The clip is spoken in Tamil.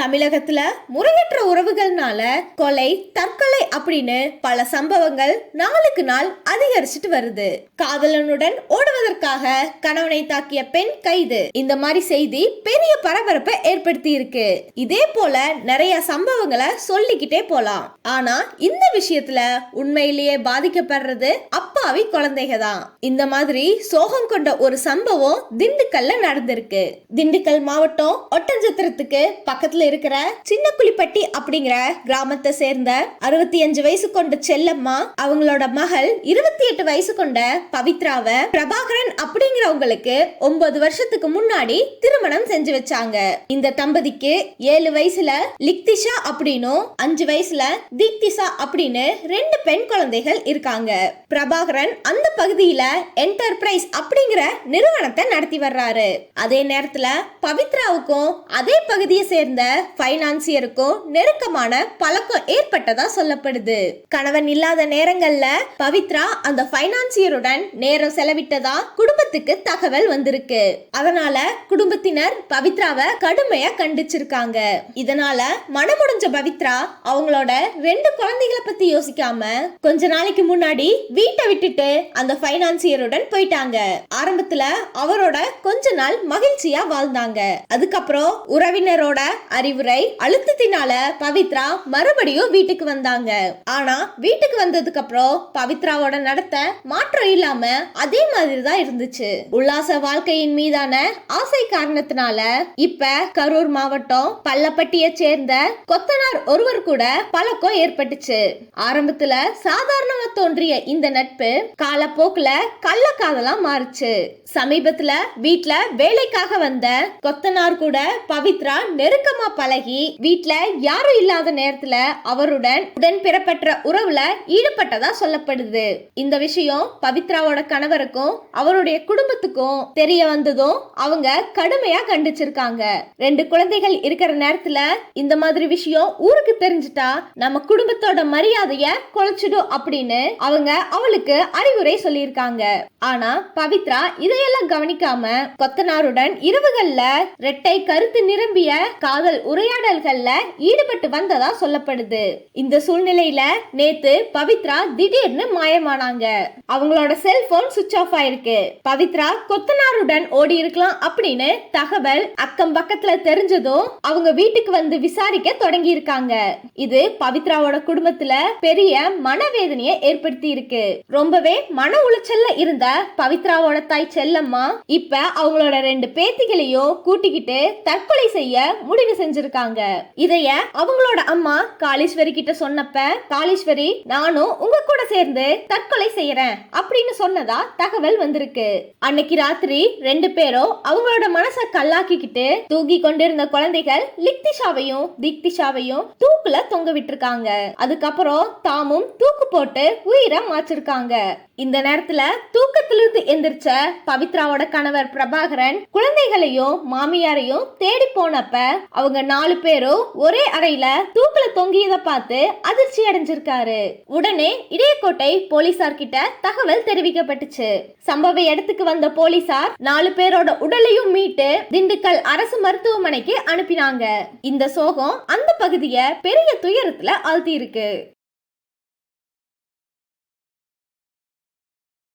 தமிழகத்துல முறையற்ற உறவுகள்னால கொலை தற்கொலை அப்படின்னு பல சம்பவங்கள் நாளுக்கு நாள் அதிகரிச்சுட்டு வருது. காதலனுடன் ஓடுவதற்காக கணவனை தாக்கிய பெண் கைது. இந்த மாதிரி செய்தி பெரிய பரபரப்பை ஏற்படுத்தி இருக்கு இதே போல நிறைய சம்பவங்களை சொல்லிக்கிட்டே போலாம். ஆனா இந்த விஷயத்துல உண்மையிலேயே பாதிக்கப்படுறது அப்பாவி குழந்தைங்க தான் இந்த மாதிரி சோகம் கொண்ட ஒரு சம்பவம் திண்டுக்கல்ல நடந்திருக்கு. திண்டுக்கல் மாவட்டம் ஒட்டஞ்சத்திரத்துக்கு பக்கத்துல இருக்கிற சின்ன குளிப்பட்டி அப்படிங்கிற கிராமத்தை சேர்ந்த அறுபத்தி அஞ்சு வயசு கொண்ட செல்லம்மா அவங்களோட மகள் இருபத்தி எட்டு வயசு கொண்ட பவித்ராவ பிரபாகரன் அப்படிங்கிறவங்களுக்கு ஒன்பது வருஷத்துக்கு முன்னாடி திருமணம் செஞ்சு வச்சாங்க. இந்த தம்பதிக்கு ஏழு வயசுல லிக்திஷா அப்படின்னும் அஞ்சு வயசுல தீப்திசா அப்படின்னு ரெண்டு பெண் குழந்தைகள் இருக்காங்க. பிரபாகரன் அந்த பகுதியில என்டர்பிரைஸ் அப்படிங்கிற நிறுவனத்தை நடத்தி வர்றாரு. அதே நேரத்துல பவித்ராவுக்கும் அதே பகுதியை சேர்ந்த பைனான்சியருக்கும் நெருக்கமான பழக்கம் ஏற்பட்டதா சொல்லப்படுது. கணவன் இல்லாத நேரங்கள்ல பவித்ரா அந்த பைனான்சியருடன் நேரம் செலவிட்டதா குடும்பத்துக்கு தகவல் வந்திருக்கு. அதனால குடும்பத்தினர் பவித்ராவை கடுமையா கண்டிச்சிருக்காங்க. இதனால மனமுடிஞ்ச பவித்ரா அவங்களோட ரெண்டு குழந்தைகளை பத்தி யோசிக்காம கொஞ்ச நாளைக்கு முன்னாடி வீட்டை விட்டுட்டு அந்த பைனான்சியருடன் போயிட்டாங்க. ஆரம்பத்துல அவரோட கொஞ்ச நாள் மகிழ்ச்சியா வாழ்ந்தாங்க. அதுக்கப்புறம் உறவினரோட அறிவுரை அழுத்தத்தினால பவித்ரா மறுபடியும் வீட்டுக்கு வந்தாங்க. ஆனா வீட்டுக்கு வந்ததுக்கு அப்புறம் பவித்ராவோட நடத்த மாற்றம் இல்லாம அதே மாதிரி தான் இருந்துச்சு. உல்லாச வாழ்க்கையின் மீதான ஆசை காரணத்தினால இப்ப கரூர் மாவட்டம் பள்ளப்பட்டியை சேர்ந்த கொத்தனார் ஒருவர் கூட பழக்கம் ஏற்பட்டுச்சு. ஆரம்பத்துல சாதாரணமா தோன்றிய இந்த நட்பு காலப்போக்குல கள்ள காதலா மாறுச்சு. சமீபத்துல வீட்டுல வேலைக்காக வந்த கொத்தனார் கூட பவித்ரா நெருக்கமா பழகி வீட்டுல யாரும் இல்லாத நேரத்துல அவருடன் உடன் பிறப்பற்ற உறவுல ஈடுபட்டதா சொல்லப்படுது. இந்த விஷயம் பவித்ராவோட கணவருக்கும் அவருடைய குடும்பத்துக்கும் தெரிய வந்ததும் அவங்க கடுமையா கண்டிச்சிருக்காங்க. ரெண்டு குழந்தைகள் இருக்கிற நேரத்துல இந்த மாதிரி விஷயம் ஊருக்கு தெரிஞ்சுட்டா நம்ம குடும்பத்தோட மரியாதைய குலைச்சிடும் அப்படின்னு அவங்க அவளுக்கு அறிவுரை சொல்லியிருக்காங்க. ஆனா பவித்ரா இதையெல்லாம் கவனிக்காம கொத்தனாருடன் இரவுகள்ல ரெட்டை கருத்து நிரம்பிய காதல் உரையாடல்கள்ல ஈடுபட்டு வந்ததா சொல்லப்படுது. இந்த சூழ்நிலையில நேத்து பவித்ரா திடீர்னு மாயமானாங்க. அவங்களோட செல்போன் சுவிட்ச் ஆஃப் ஆயிருக்கு. பவித்ரா கொத்தனாருடன் ஓடி இருக்கலாம் அப்படின்னு தகவல் அக்கம் பக்கத்துல தெரிஞ்சதும் அவங்க வீட்டுக்கு வந்து விசாரிக்க தொடங்கி இருக்காங்க. இது பவித்ராவோட குடும்பத்துல பெரிய மனவேதனையை ஏற்படுத்தி இருக்கு. ரொம்பவே மன உளைச்சல்ல இருந்த பவித்ராவோட தாய் செல்லம்மா இப்ப அவங்களோட ரெண்டு பேத்திகளையும் கூட்டிக்கிட்டு தற்கொலை செய்ய முடிவு செஞ்சிருக்காங்க இதைய அவங்களோட அம்மா காளீஸ்வரி கிட்ட சொன்னப்ப காளீஸ்வரி நானும் உங்க கூட சேர்ந்து தற்கொலை செய்யறேன் அப்படின்னு சொன்னதா தகவல் வந்திருக்கு. அன்னைக்கு ராத்திரி ரெண்டு பேரும் அவங்களோட மனச கல்லாக்கிக்கிட்டு தூங்கி கொண்டிருந்த குழந்தைகள் லிக்திஷாவையும் திக்திஷாவையும் தூக்குல தொங்க விட்டுருக்காங்க. அதுக்கப்புறம் தாமும் தூக்கு போட்டு உயிரை மாச்சிருக்காங்க இந்த நேரத்துல தூக்கத்திலிருந்து எந்திரிச்ச பவித்ராவோட கணவர் பிரபாகரன் குழந்தைகளையும் மாமியாரையும் தேடி போனப்ப அவங்க அவங்க நாலு பேரும் ஒரே அறையில தூக்குல தொங்கியத பார்த்து அதிர்ச்சி அடைஞ்சிருக்காரு. உடனே இடையக்கோட்டை போலீசார் கிட்ட தகவல் தெரிவிக்கப்பட்டுச்சு. சம்பவ இடத்துக்கு வந்த போலீசார் நாலு பேரோட உடலையும் மீட்டு திண்டுக்கல் அரசு மருத்துவமனைக்கு அனுப்பினாங்க. இந்த சோகம் அந்த பகுதியை பெரிய துயரத்துல ஆழ்த்தி இருக்கு